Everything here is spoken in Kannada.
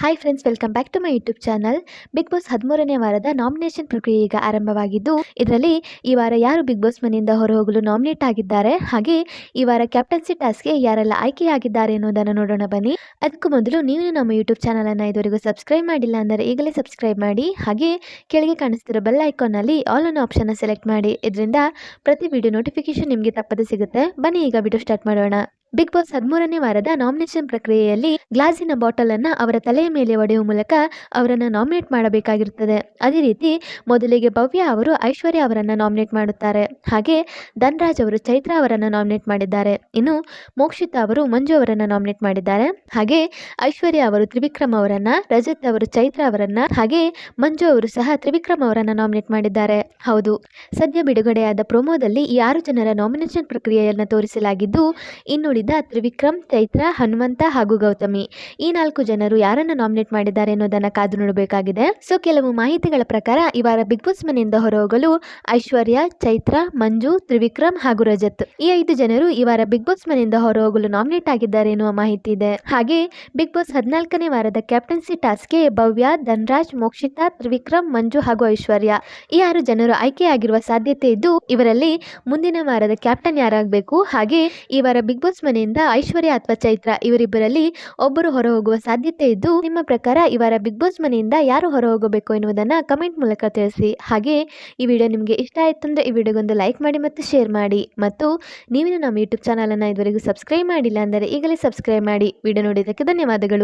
Hi friends welcome back to my YouTube channel big boss ಹದಿಮೂರನೇ ವಾರದ ನಾಮಿನೇಷನ್ ಪ್ರಕ್ರಿಯೆ ಈಗ ಆರಂಭವಾಗಿದ್ದು, ಇದರಲ್ಲಿ ಈ ವಾರ ಯಾರು ಬಿಗ್ ಬಾಸ್ ಮನೆಯಿಂದ ಹೊರಹೋಗಲು ನಾಮಿನೇಟ್ ಆಗಿದ್ದಾರೆ, ಹಾಗೆ ಈ ವಾರ ಕ್ಯಾಪ್ಟನ್ಸಿ ಟಾಸ್ಕ್ಗೆ ಯಾರೆಲ್ಲ ಆಯ್ಕೆಯಾಗಿದ್ದಾರೆ ಎನ್ನುವುದನ್ನು ನೋಡೋಣ ಬನ್ನಿ. ಅದಕ್ಕೂ ಮೊದಲು ನೀವು ನಮ್ಮ ಯೂಟ್ಯೂಬ್ ಚಾನಲನ್ನು ಇದುವರೆಗೂ ಸಬ್ಸ್ಕ್ರೈಬ್ ಮಾಡಿಲ್ಲ ಅಂದರೆ ಈಗಲೇ ಸಬ್ಸ್ಕ್ರೈಬ್ ಮಾಡಿ, ಹಾಗೆ ಕೆಳಗೆ ಕಾಣಿಸ್ತಿರೋ ಬೆಲ್ ಐಕಾನಲ್ಲಿ ಆಲ್ ಅನ್ನೋ ಆಪ್ಷನ್ನ ಸೆಲೆಕ್ಟ್ ಮಾಡಿ. ಇದರಿಂದ ಪ್ರತಿ ವಿಡಿಯೋ ನೋಟಿಫಿಕೇಶನ್ ನಿಮಗೆ ತಪ್ಪದೆ ಸಿಗುತ್ತೆ. ಬನ್ನಿ, ಈಗ ವಿಡಿಯೋ ಸ್ಟಾರ್ಟ್ ಮಾಡೋಣ. ಬಿಗ್ ಬಾಸ್ ಹದಿಮೂರನೇ ವಾರದ ನಾಮಿನೇಷನ್ ಪ್ರಕ್ರಿಯೆಯಲ್ಲಿ ಗ್ಲಾಸಿನ ಬಾಟಲ್ ಅನ್ನ ಅವರ ತಲೆಯ ಮೇಲೆ ಒಡೆಯುವ ಮೂಲಕ ಅವರನ್ನು ನಾಮಿನೇಟ್ ಮಾಡಬೇಕಾಗಿರುತ್ತದೆ. ಅದೇ ರೀತಿ ಮೊದಲಿಗೆ ಭವ್ಯ ಅವರು ಐಶ್ವರ್ಯ ಅವರನ್ನು ನಾಮಿನೇಟ್ ಮಾಡುತ್ತಾರೆ. ಹಾಗೆ ಧನ್ರಾಜ್ ಅವರು ಚೈತ್ರ ಅವರನ್ನು ನಾಮಿನೇಟ್ ಮಾಡಿದ್ದಾರೆ. ಇನ್ನು ಮೋಕ್ಷಿತಾ ಅವರು ಮಂಜು ಅವರನ್ನು ನಾಮಿನೇಟ್ ಮಾಡಿದ್ದಾರೆ. ಹಾಗೆ ಐಶ್ವರ್ಯ ಅವರು ತ್ರಿವಿಕ್ರಮ್ ಅವರನ್ನ, ರಜತ್ ಅವರು ಚೈತ್ರ ಅವರನ್ನ, ಹಾಗೆ ಮಂಜು ಅವರು ಸಹ ತ್ರಿವಿಕ್ರಮ್ ಅವರನ್ನ ನಾಮಿನೇಟ್ ಮಾಡಿದ್ದಾರೆ. ಹೌದು, ಸದ್ಯ ಬಿಡುಗಡೆಯಾದ ಪ್ರೊಮೋದಲ್ಲಿ ಈ ಆರು ಜನರ ನಾಮಿನೇಷನ್ ಪ್ರಕ್ರಿಯೆಯನ್ನು ತೋರಿಸಲಾಗಿದ್ದು, ಇನ್ನುಳಿದ ತ್ರಿವಿಕ್ರಮ್, ಚೈತ್ರ, ಹನುಮಂತ ಹಾಗೂ ಗೌತಮಿ. ಈ ನಾಲ್ಕು ಜನರು ಯಾರನ್ನು ನಾಮಿನೇಟ್ ಮಾಡಿದ್ದಾರೆ ಅನ್ನೋದನ್ನ ಕಾದು ನೋಡಬೇಕಾಗಿದೆ. ಸೊ ಕೆಲವು ಮಾಹಿತಿಗಳ ಪ್ರಕಾರ ಈ ವಾರ ಬಿಗ್ ಬಾಸ್ ಮನೆಯಿಂದ ಹೊರಹೋಗಲು ಐಶ್ವರ್ಯ, ಚೈತ್ರ, ಮಂಜು, ತ್ರಿವಿಕ್ರಮ್ ಹಾಗೂ ರಜತ್. ಈ ಐದು ಜನರು ಈ ವಾರ ಬಿಗ್ ಬಾಸ್ ಮನೆಯಿಂದ ಹೊರಹೋಗಲು ನಾಮಿನೇಟ್ ಆಗಿದ್ದಾರೆ ಎನ್ನುವ ಮಾಹಿತಿ ಇದೆ. ಹಾಗೆ ಬಿಗ್ ಬಾಸ್ ಹದಿನಾಲ್ಕನೇ ವಾರದ ಕ್ಯಾಪ್ಟನ್ಸಿ ಟಾಸ್ಕ್ಗೆ ಭವ್ಯ, ಧನ್ರಾಜ್, ಮೋಕ್ಷಿತಾ, ತ್ರಿವಿಕ್ರಮ್, ಮಂಜು ಹಾಗೂ ಐಶ್ವರ್ಯ. ಈ ಆರು ಜನರು ಆಯ್ಕೆಯಾಗಿರುವ ಸಾಧ್ಯತೆ ಇದ್ದು, ಇವರಲ್ಲಿ ಮುಂದಿನ ವಾರದ ಕ್ಯಾಪ್ಟನ್ ಯಾರಾಗಬೇಕು? ಹಾಗೆ ಈ ವಾರ ಬಿಗ್ ಬಾಸ್ ಮನೆಯಿಂದ ಐಶ್ವರ್ಯ ಅಥವಾ ಚೈತ್ರ ಇವರಿಬ್ಬರಲ್ಲಿ ಒಬ್ಬರು ಹೊರ ಹೋಗುವ ಸಾಧ್ಯತೆ ಇದ್ದು, ನಿಮ್ಮ ಪ್ರಕಾರ ಇವರ ಬಿಗ್ ಬಾಸ್ ಮನೆಯಿಂದ ಯಾರು ಹೊರ ಹೋಗಬೇಕು ಎನ್ನುವುದನ್ನು ಕಮೆಂಟ್ ಮೂಲಕ ತಿಳಿಸಿ. ಹಾಗೆ ಈ ವಿಡಿಯೋ ನಿಮಗೆ ಇಷ್ಟ ಆಯ್ತು ಅಂದರೆ ಈ ವಿಡಿಯೋಗೊಂದು ಲೈಕ್ ಮಾಡಿ ಮತ್ತು ಶೇರ್ ಮಾಡಿ. ಮತ್ತು ನೀವಿನ ನಮ್ಮ ಯೂಟ್ಯೂಬ್ ಚಾನಲನ್ನು ಇದುವರೆಗೂ ಸಬ್ಸ್ಕ್ರೈಬ್ ಮಾಡಿಲ್ಲ ಅಂದರೆ ಈಗಲೇ ಸಬ್ಸ್ಕ್ರೈಬ್ ಮಾಡಿ. ವಿಡಿಯೋ ನೋಡಿದ್ದಕ್ಕೆ ಧನ್ಯವಾದಗಳು.